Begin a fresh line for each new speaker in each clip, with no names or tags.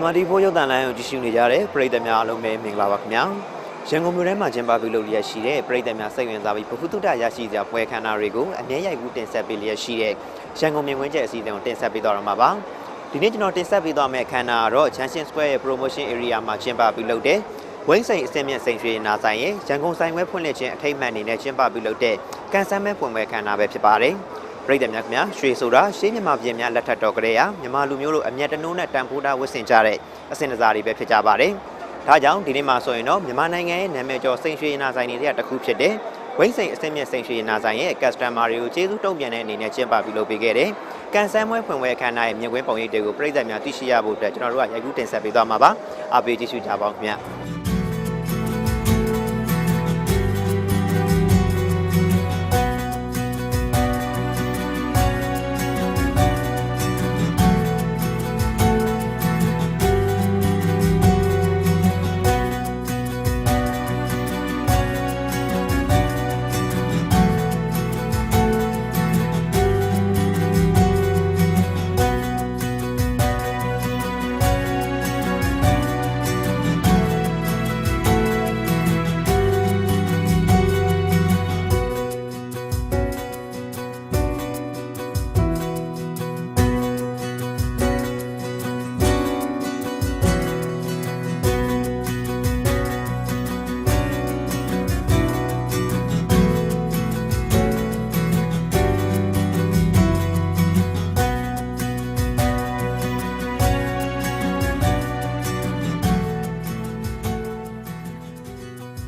MRD4 ရုပ်သံလိုင်းကိုကြည့်ရှုနေကြတဲ့ပရိသတ်များအားလုံးပဲမင်္ဂလာပါခင်ဗျာရန်ကုန်မြို့ထဲမှာကျင်းပပြုလုပ်လျက်ရှိတဲ့ပရိသတ်များစိတ်ဝင်စားပြီးဘဟုတုတရရှိစရာပွဲခန်းနာတွေကိုအမြဲရိုက်ကူးတင်ဆက်ပေးလျက်ရှိတဲ့ရန်ကုန်မြင်ကွင်းကျဲအစည်းအဝေးကိုတင်ဆက်ပေးသွားတော့မှာပါဒီနေ့ကျွန်တော်တင်ဆက်ပေးသွားမယ့်အခမ်းအနားကတော့ Junction Square ရဲ့ promotion area မှာကျင်းပပြုလုပ်တဲ့ဝိန်းစိန်အစင်မြင့်စိန်ရွှေနာဆိုင်ရဲ့ရန်ကုန်ဆိုင်ဝဲဖွင့်လှစ်ခြင်းအထိတ်အမှန်အနေနဲ့ကျင်းပပြုလုပ်တဲ့ကန်ဆန်းမဲဖွင့်ပွဲအခမ်းအနားပဲဖြစ်ပါတယ် ပြည်သူများခင်ဗျာရွှေဆိုတာရှေးမြန်မာပြည်များလက်ထက်တော်ကလေးရမြန်မာလူမျိုးတို့အမျက်တနိုးနဲ့တန်ဖိုးထားဝတ်ဆင်ကြတဲ့အစင်တစားတွေပဲဖြစ်ကြပါတယ်။ဒါကြောင့်ဒီနေ့မှာဆိုရင်တော့မြန်မာနိုင်ငံရဲ့နာမည်ကျော်စိန်ရွှေနာဆိုင်တွေကတစ်ခုဖြစ်တဲ့ဝိမ့်စိန်အစင်မြင့်စိန်ရွှေနာဆိုင်ရဲ့ customer တွေကိုကျေးဇူးတုံ့ပြန်တဲ့အနေနဲ့ကျင်းပပြုလုပ်ပေးခဲ့တဲ့ကန်ဆန်းမွဲဖွင့်ပွဲအခမ်းအနားရဲ့မြင်ကွင်းပုံရိပ်တွေကိုပြည်သူများသိရှိရဖို့အတွက်ကျွန်တော်တို့ကရိုက်ကူးတင်ဆက်ပေးသွားမှာပါ။အားပေးကြည့်ရှုကြပါဦးခင်ဗျာ။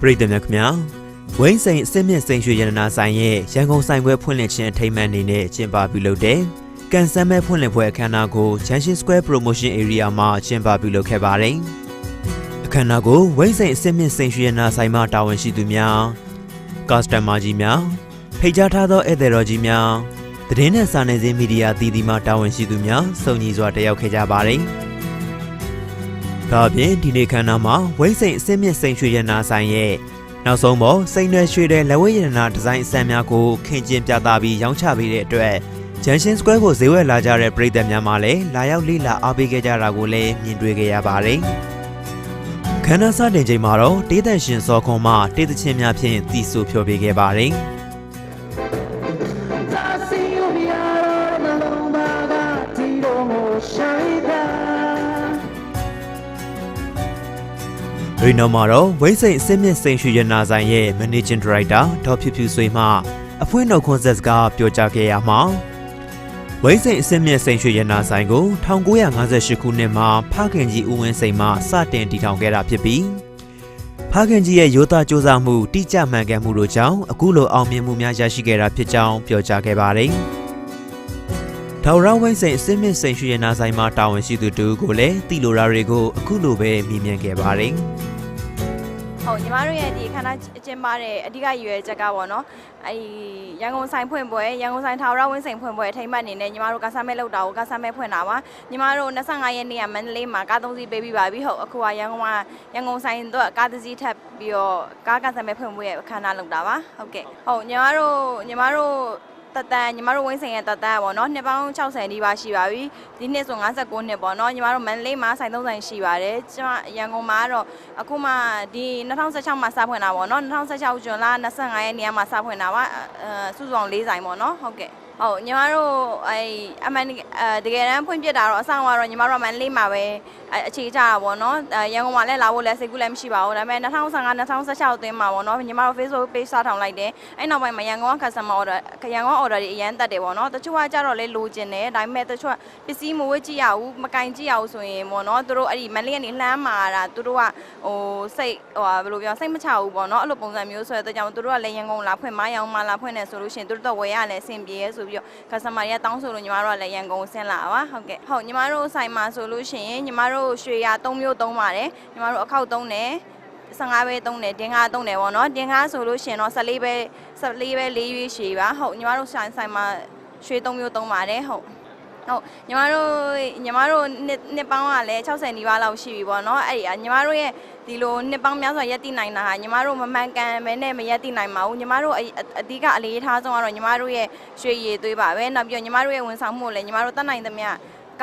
ပရိသတ်များခင်ဗျာဝိန်းစိန်အစစ်မြင့်စိန်ရွှေရတနာဆိုင်ရဲ့ရန်ကုန်ဆိုင်ခွဲဖွင့်လှစ်ခြင်းအထိမ်းအမှတ်အနေနဲ့ကျင်းပပြုလုပ်တဲ့ကန်ဆန်းမဲဖွင့်လှစ်ပွဲအခမ်းအနားကို Junction Square Promotion Area မှာကျင်းပပြုလုပ်ခဲ့ပါတယ်။အခမ်းအနားကိုဝိန်းစိန်အစစ်မြင့်စိန်ရွှေရတနာဆိုင်မှတာဝန်ရှိသူများကာစတမာကြီးများဖိတ်ကြားထားသောဧည့်သည်တော်ကြီးများသတင်းနဲ့စာနယ်ဇင်းမီဒီယာအသီးသီးမှတာဝန်ရှိသူများစုံညီစွာတက်ရောက်ခဲ့ကြပါတယ်။ ဒါအပြင်ဒီနေ့ခမ်းနားမှာဝိမ့်စိန်အစစ်မြင့်စိန်ရွှေရတနာဆိုင်ရဲ့နောက်ဆုံးပေါ်စိန်ရွှေရွှေတဲ့လက်ဝဲရတနာဒီဇိုင်းအစံများကိုခင်ကျင်ပြသပြီးရောင်းချပေးတဲ့အတွက် Junction Square ကိုဈေးဝယ်လာကြတဲ့ပရိသတ်များမှလည်းလာရောက်လေ့လာအားပေးခဲ့ကြတာကိုလည်းမြင်တွေ့ခဲ့ရပါတယ်။ခမ်းနားစတင်ချိန်မှာတော့တေးတန်ရှင်စောခွန်မှတေးသချင်းများဖြင့်သီဆိုဖျော်ဖြေခဲ့ပါတယ်။
ရီ
နိုမာတော့ဝိမ့်စိန်အစစ်မြင့်စိန်ရွှေရတနာဆိုင်ရဲ့ Managing Director ဒေါ်ဖြူဖြူဆွေမှအဖွင့်တော်ခွန်းဆက်စကားပြောကြားခဲ့ရမှာဝိမ့်စိန်အစစ်မြင့်စိန်ရွှေရတနာဆိုင်ကို1958ခုနှစ်မှာဖခင်ကြီးဦးဝင်းစိန်မှစတင်တည်ထောင်ခဲ့တာဖြစ်ပြီးဖခင်ကြီးရဲ့ရိုးသားစ조사မှုတိကျမှန်ကန်မှုတို့ကြောင့်အခုလိုအောင်မြင်မှုများရရှိခဲ့တာဖြစ်ကြောင်းပြောကြားခဲ့ပါတယ်။ဒေါ်ရဝိမ့်စိန်အစစ်မြင့်စိန်ရွှေရတနာဆိုင်မှာတာဝန်ရှိသူတူကိုလည်းတီလိုရာတွေကိုအခုလိုပဲမြင်မြန်ခဲ့ပါတယ်။
ဟုတ်ညီမတို့ရဲ့ဒီခန္ဓာအကျင်းပါတဲ့အဓိကရည်ရွယ်ချက်ကပေါ့နော်အဲဒီရန်ကုန်ဆိုင်ဖွင့်ပွဲရန်ကုန်ဆိုင်ထာဝရဝင်းစိန်ဖွင့်ပွဲအထိမ်းအမှတ်အနေနဲ့ညီမတို့ကစားမဲလောက်တာကိုကစားမဲဖွင့်တာပါညီမတို့25ရက်နေ့ကမန္တလေးမှာကားသုံးစီးပေးပြီးပါပြီဟုတ်အခုကရန်ကုန်မှာရန်ကုန်ဆိုင်တော့ကားတစ်စီးထပ်ပြီးတော့ကားကစားမဲဖွင့်ပွဲရဲ့အခမ်းအနားလုပ်တာပါဟုတ်ကဲ့ဟုတ်ညီမတို့ညီမတို့ တတန်ညီမတို့ဝင်းစိန်ရဲ့တတန်ပေါ့နော်နှစ်ပေါင်း60နီးပါးရှိပါပြီဒီနှစ်ဆို59နှစ်ပေါ့နော်ညီမတို့မန္တလေးမှာဆိုင်သုံးဆိုင်ရှိပါတယ်ကျမရန်ကုန်မှာကတော့အခုမှဒီ2016မှာစဖွင့်တာပေါ့နော်2016ဇွန်လ25ရက်နေ့မှာစဖွင့်တာပါအဲစုစုံ၄ဆိုင်ပေါ့နော်ဟုတ်ကဲ့ ဟုတ်ညီမတို့အဲအမှန်အဲတကယ်တမ်းဖွင့်ပြတာတော့အဆောင်ကတော့ညီမတို့ကမန္တလေးမှာပဲအခြေချတာပေါ့နော်ရန်ကုန်မှာလည်းလာဖို့လည်းစိတ်ကူးလည်းမရှိပါဘူးဒါပေမဲ့2015 2016အတွင်းမှာပေါ့နော်ညီမတို့ Facebook page စထောင်လိုက်တယ်အဲ့နောက်ပိုင်းမှာရန်ကုန်က customer order ရန်ကုန် order တွေအရန်တက်တယ်ပေါ့နော်တချို့ကကြတော့လေလိုချင်တယ်ဒါပေမဲ့တချို့ကပစ္စည်းမဝေ့ကြည့်ရဘူးမကင်ကြည့်ရဘူးဆိုရင်ပေါ့နော်သူတို့အဲ့ဒီမန္တလေးကနေလှမ်းမာတာသူတို့ကဟိုစိတ်ဟိုဘယ်လိုပြောစိတ်မချဘူးပေါ့နော်အဲ့လိုပုံစံမျိုးဆိုတဲ့အတွက်ကြောင့်သူတို့ကလည်းရန်ကုန်လာဖွင့်မရောင်မလာဖွင့်နေဆိုလို့ရှိရင်သူတို့တော့ဝယ်ရလဲအဆင်ပြေရဲဆိုပြီးတော့ customer တွေကတောင်းဆိုလို့ညီမတို့ကလည်းရန်ကုန်ဆင်းလာပါဟုတ်ကဲ့ဟုတ်ညီမတို့ဆိုင်မှာဆိုလို့ရှိရင်ညီမတို့ရွှေရ3မျိုးသုံးပါတယ်ညီမတို့အခောက်သုံးတယ်15ပဲသုံးတယ်တင်းကားသုံးတယ်ပေါ့နော်တင်းကားဆိုလို့ရှိရင်တော့14ပဲ14ပဲ4ရွေးရှည်ပါဟုတ်ညီမတို့ဆိုင်ဆိုင်မှာရွှေ3မျိုးသုံးပါတယ်ဟုတ် ဟုတ်ညီမတို့ညီမတို့နှစ်နှစ်ပေါင်းကလည်း60နီးပါးလောက်ရှိပြီပေါ့နော်အဲ့ဒီညီမတို့ရဲ့ဒီလိုနှစ်ပေါင်းများစွာရက်တည်နိုင်တာဟာညီမတို့မမှန်ကန်ပဲနဲ့မရက်တည်နိုင်ပါဘူးညီမတို့အအဓိကအလေးထားဆုံးကတော့ညီမတို့ရဲ့ရွှေရည်သွေးပါပဲနောက်ပြီးတော့ညီမတို့ရဲ့ဝန်ဆောင်မှုကိုလည်းညီမတို့တတ်နိုင်သမျှ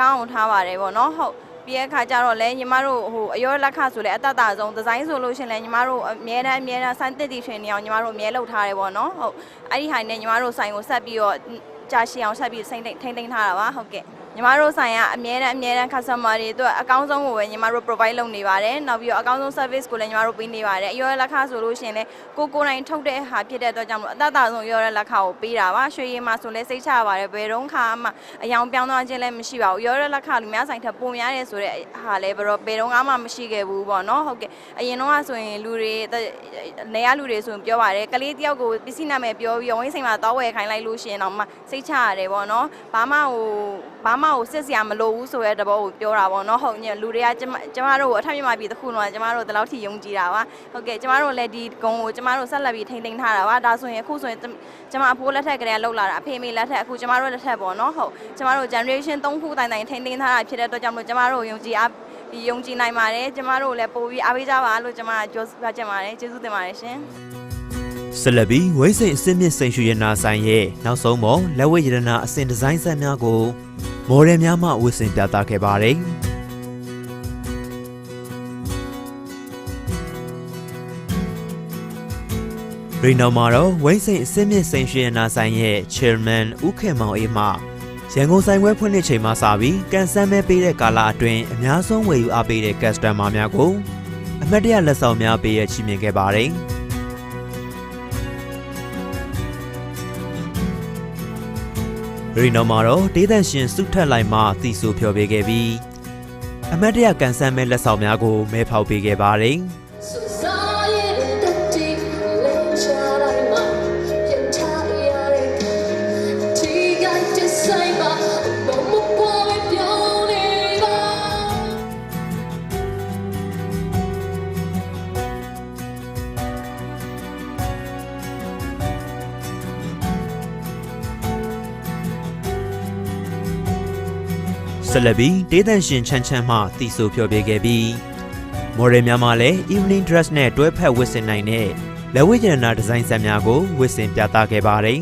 ကောင်းအောင်ထားပါတယ်ပေါ့နော်ဟုတ်ပြီးတဲ့အခါကျတော့လဲညီမတို့ဟိုအရောလက်ခဆိုလဲအတတဆုံးဒီဇိုင်းဆိုလို့ရှရင်လဲညီမတို့အမြဲတမ်းအမြဲတမ်းစိုင်းတစ်တီထွင်နေအောင်ညီမတို့အမြဲလုပ်ထားတယ်ပေါ့နော်ဟုတ်အဲ့ဒီဟာနဲ့ညီမတို့ဆိုင်ကိုဆက်ပြီးတော့ ကြာရှည်အောင်ဆက်ပြီးထိမ့်ထိမ့်ထိမ့်သိမ်းထားတာပါဟုတ်ကဲ့ ညီမတို့ဆိုင်ကအမြဲတမ်းအမြဲတမ်း customer တွေအတွက်အကောင်းဆုံးကိုပဲညီမတို့ provide လုပ်နေပါတယ်နောက်ပြီးတော့အကောင်းဆုံး service ကိုလည်းညီမတို့ပေးနေပါတယ်အရောလက်ခဆိုလို့ရှရင်လဲကိုကိုနိုင်ထုတ်တဲ့ဟာဖြစ်တဲ့အတွက်ကြောင့်မလို့အတတဆုံးရောလက်ခကိုပေးတာပါရွှေရည်မှာဆိုလဲစိတ်ချပါတယ်ဘယ်တော့ခါမှအယောင်ပြောင်းသွားခြင်းလည်းမရှိပါဘူးရောလက်ခလူများဆိုင်ထက်ပုံများတယ်ဆိုတဲ့ဟာလဲဘယ်တော့ဘယ်တော့မှမရှိခဲ့ဘူးပေါ့နော်ဟုတ်ကဲ့အရင်တော့ဆိုရင်လူတွေနေရလူတွေဆိုရင်ပြောပါတယ်ကလေးတယောက်ကိုပစ္စည်းနာမည်ပြောပြီးဝင်းစိန်မှာတောင်းဝယ်ခိုင်းလိုက်လို့ရှိရင်တော့မှစိတ်ချရတယ်ပေါ့နော်ဘာမှဟိုဘာမှဟိုစစ်စရာမလိုဘူးဆိုတဲ့တဘောကိုပြောတာပေါ့နော်ဟုတ်ညလူတွေကကျမကျမတို့ကိုအထက်မြန်မာပြည်တစ်ခုလုံးကကျမတို့ဒီလောက်ထိယုံကြည်တာပါဟုတ်ကဲ့ကျမတို့လည်းဒီဂုံကိုကျမတို့ဆက်လက်ပြီးထိမ့်သိမ်းထားတာပါဒါဆိုရင်အခုဆိုရင်ကျမအဖိုးလက်ထက်ကလေးကလောက်လာတာအဖေမေလက်ထက်အခုကျမတို့လက်ထက်ပေါ့နော်ဟုတ်ကျမတို့ generation 3ခုတိုင်တိုင်ထိမ့်သိမ်းထားတာဖြစ်တဲ့အတွက်ကြောင့်မို့ကျမတို့ယုံကြည်အားဒီယုံကြည်နိုင်ပါတယ်ကျမတို့လည်းပို့ပြီးအားပေးကြပါလို့ကျမပြောပြချင်ပါတယ်ကျေးဇူးတင်ပါတယ်ရှင်
ဆက်လက်ပြီးဝိစိန်အစစ်မြစ်စိန်ရွှေရနာဆိုင်ရဲ့နောက်ဆုံးပေါ်လက်ဝဲရတနာအစင်ဒီဇိုင်းဆက်များကိုမော်ဒယ်များမှဝစ်ဆင်ပြသခဲ့ပါတယ်ရီနိုမာတော့ဝိစိန်အစစ်မြစ်စိန်ရွှေရနာဆိုင်ရဲ့ chairman ဦးခင်မောင်အေးမှရန်ကုန်ဆိုင်ခွဲဖွင့်လှစ်ချိန်မှစပြီးကန်ဆန်းမဲပေးတဲ့ကာလအတွင်းအများဆုံးဝယ်ယူအားပေးတဲ့ customer များကိုအမတ်တရလက်ဆောင်များပေးရချီးမြှင့်ခဲ့ပါတယ်။ ရီနိုမာတော့ဒေသန့်ရှင်စုထက်လိုက်မှတည်ဆူဖျော်ပေးခဲ့ပြီးအမတ်တရကန်ဆန်းမဲ့လက်ဆောင်များကိုမဲဖောက်ပေးခဲ့ပါတယ် ဆက်လက်ပြီးဒေသန့်ရှင်ချမ်းချမ်းမှတည်ဆူဖျော်ပေးခဲ့ပြီးမော်ဒယ်များမှလည်း evening dress နဲ့တွဲဖက်ဝတ်ဆင်နိုင်တဲ့လက်ဝဲကျန်နာဒီဇိုင်းဆက်များကိုဝတ်ဆင်ပြသခဲ့ပါတယ်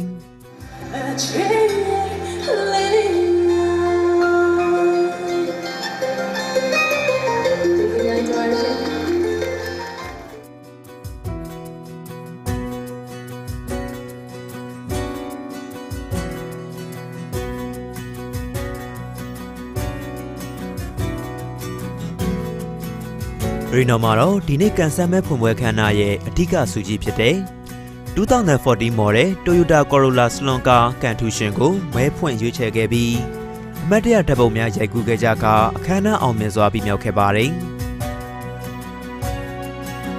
ရီနိုမာတော့ဒီနေ့ကန်ဆန်းမဲ့ဖွင့်ပွဲခမ်းနားရဲ့အဓိကဆူကြီးဖြစ်တဲ့2014 model Toyota Corolla Salon Car ကန်ထူရှင်ကိုမဲဖွင့်ရွေးချယ်ခဲ့ပြီးအမတ်တရဓာတ်ပုံများရိုက်ကူးခဲ့ကြကအခမ်းအနားအောင်မြင်စွာပြမြောက်ခဲ့ပါတယ်။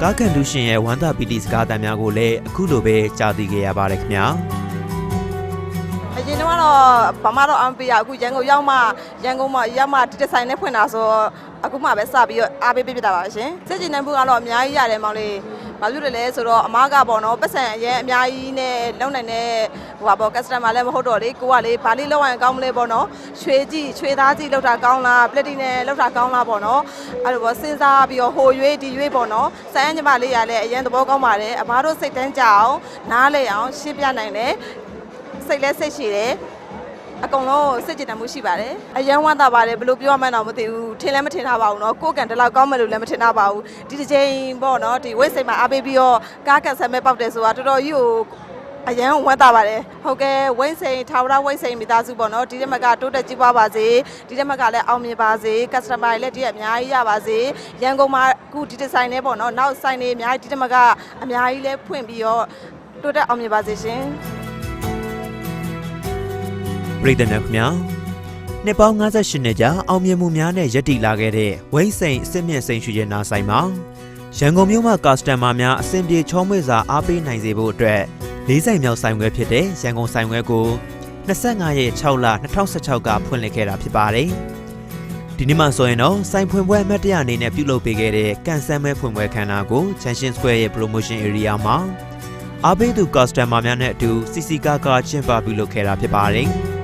ကားကန်ထူရှင်ရဲ့ဝမ်းသာပီတိစကားသံများကိုလည်းအခုလိုပဲကြားသိခဲ့ရပါတယ်ခင်ဗျာ။
အရင်တော့ဘာမှတော့အမပေးရအခုရန်ကုန်ရောက်မှရန်ကုန်မှာရောက်မှဒီဒီဇိုင်းနဲ့ဖွင့်တာဆိုတော့အခုမှပဲစပြီးတော့အားပေးပေးပြတာပါရှင်စစ်ကျင်တဲ့ဘူးကတော့အများကြီးရတယ်မောင်လေးဘာဖြစ်လို့လဲဆိုတော့အမားကပေါ့နော်ပတ်စံအရင်အများကြီးနဲ့လုံနိုင်တဲ့ဟိုပါပေါ့ customer လည်းမဟုတ်တော့လေကိုကလေဘာလေးလောက်ရင်ကောင်းမလဲပေါ့နော်ရွှေကြည့်ရွှေသားကြည့်လောက်တာကောင်းလား platinum လောက်တာကောင်းလားပေါ့နော်အဲ့လိုပေါ့စဉ်းစားပြီးတော့ဟိုရွေးဒီရွေးပေါ့နော်စမ်းညီမလေးရလည်းအရင်သဘောကောင်းပါတယ်အမားတို့စိတ်တန်းကြအောင်နားလေအောင်ရှင်းပြနိုင်တယ် စိတ်လဲစိတ်ရှိတယ်အကုန်လုံးစိတ်ကြည်တမ်းမှုရှိပါတယ်အယံဝမ်းသာပါတယ်ဘယ်လိုပြောရမှန်းတော့မသိဘူးထင်လည်းမထင်ထားပါဘူးเนาะကိုယ်ကန်တလောက်ကောင်းမယ်လို့လည်းမထင်ထားပါဘူးဒီတစ်ချိန်ပေါ့เนาะဒီဝိတ်စိတ်မှာအားပေးပြီးတော့ကားကန်ဆယ်မဲ့ပေါက်တယ်ဆိုတာတော်တော်ကြီးကိုအယံဝမ်းသာပါတယ်ဟုတ်ကဲ့ဝိတ်စိန်ထာဝရဝိတ်စိန်မိသားစုပေါ့เนาะဒီတစ်မကတိုးတက်ကြည့်ပွားပါစေဒီတစ်မကလည်းအောင်မြင်ပါစေ customer တွေလည်းဒီရက်အများကြီးရပါစေရန်ကုန်မှာအခုဒီဒီဇိုင်းနဲ့ပေါ့เนาะနောက်ဆိုင်တွေအများကြီးဒီတစ်မကအများကြီးလည်းဖွင့်ပြီးတော့တိုးတက်အောင်မြင်ပါစေရှင်
ပြည်သူများခင်ဗျာနှစ်ပေါင်း58နှစ်ကြာအောင်မြင်မှုများနဲ့ရည်တည်လာခဲ့တဲ့ဝိမ့်စိန်အစ်စ်မြင့်စိန်ရွှေရနာဆိုင်မှာရန်ကုန်မြို့မှာကာစတမာများအဆင်ပြေချောမွေ့စွာအားပေးနိုင်စေဖို့အတွက်လေးဆိုင်မြောက်ဆိုင်ခွဲဖြစ်တဲ့ရန်ကုန်ဆိုင်ခွဲကို25ရက်6လ2016ကဖွင့်လှစ်ခဲ့တာဖြစ်ပါတယ်ဒီနေ့မှဆိုရင်တော့ဆိုင်ဖွင့်ပွဲအမှတ်တရအနေနဲ့ပြုလုပ်ပေးခဲ့တဲ့ကန်ဆယ်မဲဖွင့်ပွဲခမ်းနားကို Junction Square ရဲ့ promotion area မှာအားပေးသူ customer များနဲ့အတူစီစီကားကားကျင်းပပြုလုပ်ခဲ့တာဖြစ်ပါတယ်။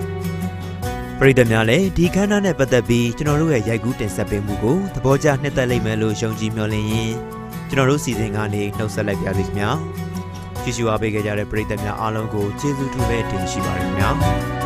ပရိသတ်များလည်းဒီခမ်းနားနဲ့ပတ်သက်ပြီးကျွန်တော်တို့ရဲ့ရိုက်ကူးတင်ဆက်ပေးမှုကိုသဘောကျနှစ်သက်လိမ့်မယ်လို့ယုံကြည်မျှော်လင့်ရင်းကျွန်တော်တို့စီစဉ်ကနေနှုတ်ဆက်လိုက်ပါရစေခင်ဗျာ။ကြည့်ရှုအားပေးခဲ့ကြတဲ့ပရိသတ်များအားလုံးကိုကျေးဇူးထူးပဲတင်ရှိပါတယ်ခင်ဗျာ။